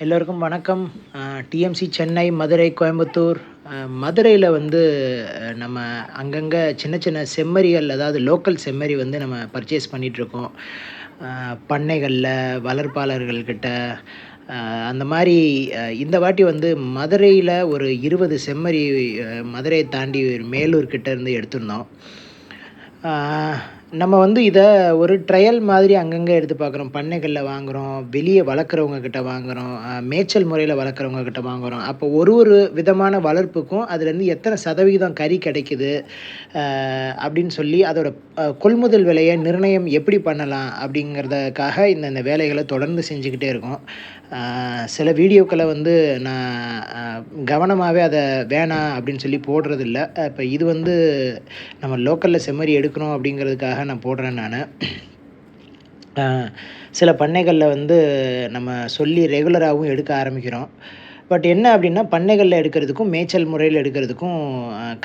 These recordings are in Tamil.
எல்லோருக்கும் வணக்கம். டிஎம்சி சென்னை மதுரை கோயம்புத்தூர். மதுரையில் வந்து நம்ம அங்கங்கே சின்ன சின்ன செம்மறிகள் அதாவது லோக்கல் செம்மறி வந்து நம்ம பர்ச்சேஸ் பண்ணிகிட்ருக்கோம் பண்ணைகளில் வளர்ப்பாளர்கள்கிட்ட அந்த மாதிரி இந்த வாட்டி வந்து மதுரையில் ஒரு இருபது செம்மறி மதுரையை தாண்டி மேலூர்கிட்ட இருந்து எடுத்திருந்தோம். நம்ம வந்து இதை ஒரு ட்ரையல் மாதிரி அங்கங்கே எடுத்து பார்க்குறோம் பண்ணைகளில் வாங்குகிறோம் வெளியே வளர்க்குறவங்க கிட்ட வாங்குகிறோம் மேய்ச்சல் முறையில் வளர்க்குறவங்க கிட்ட வாங்குகிறோம் அப்போ ஒரு ஒரு விதமான வளர்ப்புக்கும் அதுலேருந்து எத்தனை சதவிகிதம் கறி கிடைக்குது அப்படின்னு சொல்லி அதோட கொள்முதல் விலையை நிர்ணயம் எப்படி பண்ணலாம் அப்படிங்கிறதுக்காக இந்த இந்த வேலைகளை தொடர்ந்து செஞ்சுக்கிட்டே இருக்கோம். சில வீடியோக்களை வந்து நான் கவனமாகவே அதை வேணாம் அப்படின்னு சொல்லி போடுறதில்ல. இப்போ இது வந்து நம்ம லோக்கலில் செம்மறி எடுக்கணும் அப்படிங்கிறதுக்காக நான் போடுறேன் நான். சில பண்ணைகளில் வந்து நம்ம சொல்லி ரெகுலராகவும் எடுக்க ஆரம்பிக்கிறோம். பட் என்ன அப்படின்னா பண்ணைகளில் எடுக்கிறதுக்கும் மேய்ச்சல் முறையில் எடுக்கிறதுக்கும்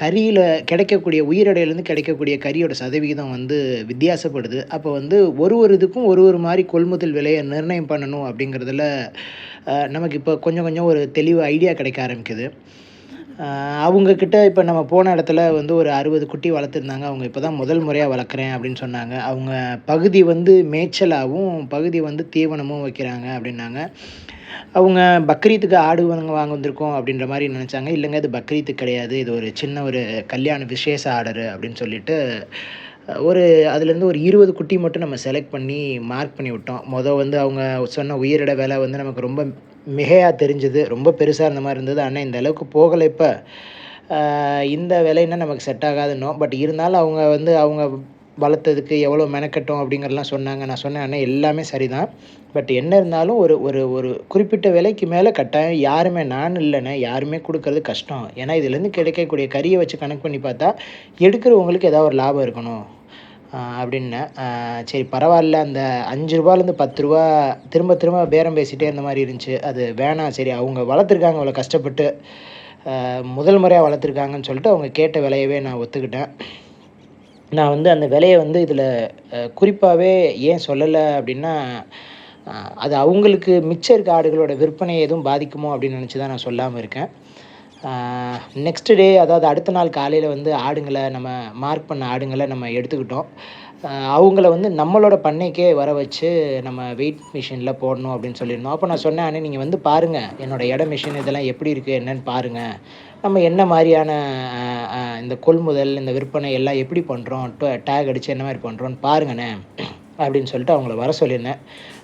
கறியில் கிடைக்கக்கூடிய உயிரடையிலேருந்து கிடைக்கக்கூடிய கறியோட சதவிகிதம் வந்து வித்தியாசப்படுது. அப்போ வந்து ஒரு ஒரு இதுக்கும் ஒரு ஒரு மாதிரி கொள்முதல் விலையை நிர்ணயம் பண்ணணும் அப்படிங்கிறதுல நமக்கு இப்போ கொஞ்சம் கொஞ்சம் ஒரு தெளிவு ஐடியா கிடைக்க ஆரம்பிக்குது. அவங்கக்கிட்ட இப்போ நம்ம போன இடத்துல வந்து ஒரு அறுபது குட்டி வளர்த்துருந்தாங்க. அவங்க இப்போ தான் முதல் முறையாக வளர்க்குறேன் அப்படின்னு சொன்னாங்க. அவங்க பகுதி வந்து மேய்ச்சலாகவும் பகுதி வந்து தீவனமும் வைக்கிறாங்க அப்படின்னாங்க. அவங்க பக்ரீத்துக்கு ஆடு வாங்க வாங்க வந்திருக்கோம் அப்படின்ற மாதிரி நினச்சாங்க. இல்லைங்க இது பக்ரீத்து கிடையாது. இது ஒரு சின்ன ஒரு கல்யாண விசேஷ ஆர்டரு அப்படின்னு சொல்லிட்டு ஒரு அதுலேருந்து ஒரு இருபது குட்டி மட்டும் நம்ம செலக்ட் பண்ணி மார்க் பண்ணி விட்டோம். மொதல் வந்து அவங்க சொன்ன உயிரிட விலை வந்து நமக்கு ரொம்ப மிகையாக தெரிஞ்சுது. ரொம்ப பெருசாக இருந்த மாதிரி இருந்தது. ஆனால் இந்த அளவுக்கு போகலை இப்போ. இந்த விலைன்னா நமக்கு செட் ஆகாதுன்னோ பட் இருந்தாலும் அவங்க வந்து அவங்க வளர்த்ததுக்கு எவ்வளோ மெனக்கட்டும் அப்படிங்கிறலாம் சொன்னாங்க. நான் சொன்னேன் அண்ணே எல்லாமே சரிதான். பட் என்ன இருந்தாலும் ஒரு ஒரு ஒரு குறிப்பிட்ட விலைக்கு மேலே கட்டாயம் யாருமே நான் இல்லைண்ணே. யாருமே கொடுக்கறது கஷ்டம். ஏன்னா இதுலேருந்து கிடைக்கக்கூடிய கறியை வச்சு கணக்கு பண்ணி பார்த்தா எடுக்கிறவங்களுக்கு ஏதாவது ஒரு லாபம் இருக்கணும். அப்படின்னேன் சரி பரவாயில்ல. அந்த அஞ்சு ரூபாலேருந்து பத்து ரூபா திரும்ப திரும்ப பேரம் பேசிகிட்டே இருந்த மாதிரி இருந்துச்சு. அது வேணாம் சரி அவங்க வளர்த்துருக்காங்க அவ்வளோ கஷ்டப்பட்டு முதல் முறையாக வளர்த்துருக்காங்கன்னு சொல்லிட்டு அவங்க கேட்ட விலையவே நான் ஒத்துக்கிட்டேன். நான் வந்து அந்த விலையை வந்து இதில் குறிப்பாகவே ஏன் சொல்லலை அப்படின்னா அது அவங்களுக்கு மிச்சம் இருக்க ஆடுகளோட விற்பனை எதுவும் பாதிக்குமோ அப்படின்னு நினச்சி தான் நான் சொல்லாமல் இருக்கேன். நெக்ஸ்ட் டே அதாவது அடுத்த நாள் காலையில் வந்து ஆடுங்களை நம்ம மார்க் பண்ண ஆடுங்களை நம்ம எடுத்துக்கிட்டோம். அவங்கள வந்து நம்மளோட பண்ணைக்கே வர வச்சு நம்ம வெயிட் மிஷினில் போடணும் அப்படின்னு சொல்லியிருந்தோம். அப்போ நான் சொன்னேன் அண்ணே நீங்கள் வந்து பாருங்கள் என்னோட இட மிஷின் இதெல்லாம் எப்படி இருக்குது என்னன்னு பாருங்கள் நம்ம என்ன மாதிரியான இந்த கொள்முதல் இந்த விற்பனை எல்லாம் எப்படி பண்ணுறோம் டேக் அடித்து என்ன மாதிரி பண்ணுறோன்னு பாருங்கண்ணே அப்படின்னு சொல்லிட்டு அவங்கள வர சொல்லியிருந்தேன்.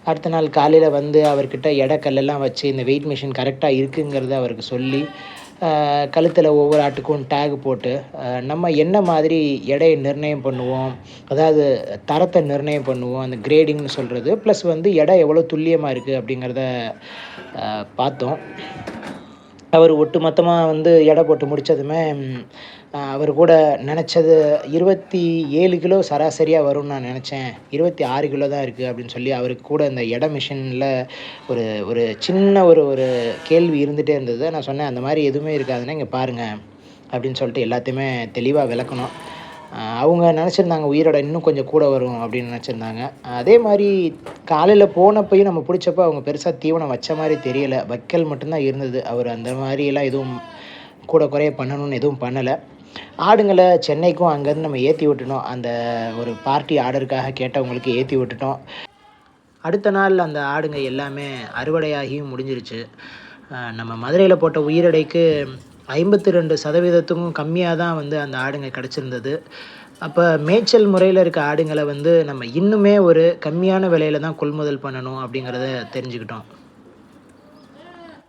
அடுத்த நாள் காலையில் வந்து அவர்கிட்ட இடக்கல்லாம் வச்சு இந்த வெயிட் மிஷின் கரெக்டாக இருக்குங்கிறத அவருக்கு சொல்லி கழுத்தில் ஒவ்வொரு ஆட்டுக்கும் டேக் போட்டு நம்ம என்ன மாதிரி எடையை நிர்ணயம் பண்ணுவோம்? அதாவது தரத்தை நிர்ணயம் பண்ணுவோம் அந்த கிரேடிங்னு சொல்கிறது ப்ளஸ் வந்து எடை எவ்வளோ துல்லியமாக இருக்குது அப்படிங்கிறத பார்த்தோம். அவர் ஒட்டுமொத்தமாக வந்து எடை போட்டு முடித்ததுமே அவர் கூட நினச்சது இருபத்தி ஏழு கிலோ சராசரியாக வரும்னு நான் நினச்சேன். இருபத்தி ஆறு கிலோ தான் இருக்குது அப்படின்னு சொல்லி அவருக்கு கூட இந்த எடை மிஷினில் ஒரு ஒரு சின்ன ஒரு ஒரு கேள்வி இருந்துகிட்டே இருந்தது. நான் சொன்னேன் அந்த மாதிரி எதுவுமே இருக்காதுன்னா இங்கே பாருங்கள் அப்படின்னு சொல்லிட்டு எல்லாத்தையுமே தெளிவாக விளக்கணும். அவங்க நினச்சிருந்தாங்க உயிரோட இன்னும் கொஞ்சம் கூட வரும் அப்படின்னு நினச்சிருந்தாங்க. அதே மாதிரி காலையில் போனப்பையும் நம்ம பிடிச்சப்ப அவங்க பெருசாக தீவனம் வச்ச மாதிரி தெரியலை. வைக்கல் மட்டும்தான் இருந்தது. அவர் அந்த மாதிரியெல்லாம் எதுவும் கூட குறைய பண்ணணும்னு எதுவும் பண்ணலை. ஆடுங்களை சென்னைக்கும் அங்கேருந்து நம்ம ஏற்றி விட்டுட்டோம். அந்த ஒரு பார்ட்டி ஆர்டருக்காக கேட்டவங்களுக்கு ஏற்றி விட்டுட்டோம். அடுத்த நாள் அந்த ஆடுங்க எல்லாமே அறுவடையாகியும் முடிஞ்சிருச்சு. நம்ம மதுரையில் போட்ட உயிரடைக்கு ஐம்பத்தி ரெண்டு சதவீதத்துக்கும் கம்மியாக தான் வந்து அந்த ஆடுங்க கிடச்சிருந்தது. அப்போ மேய்ச்சல் முறையில் இருக்க ஆடுங்களை வந்து நம்ம இன்னுமே ஒரு கம்மியான விலையில தான் கொள்முதல் பண்ணணும் அப்படிங்கிறத தெரிஞ்சுக்கிட்டோம்.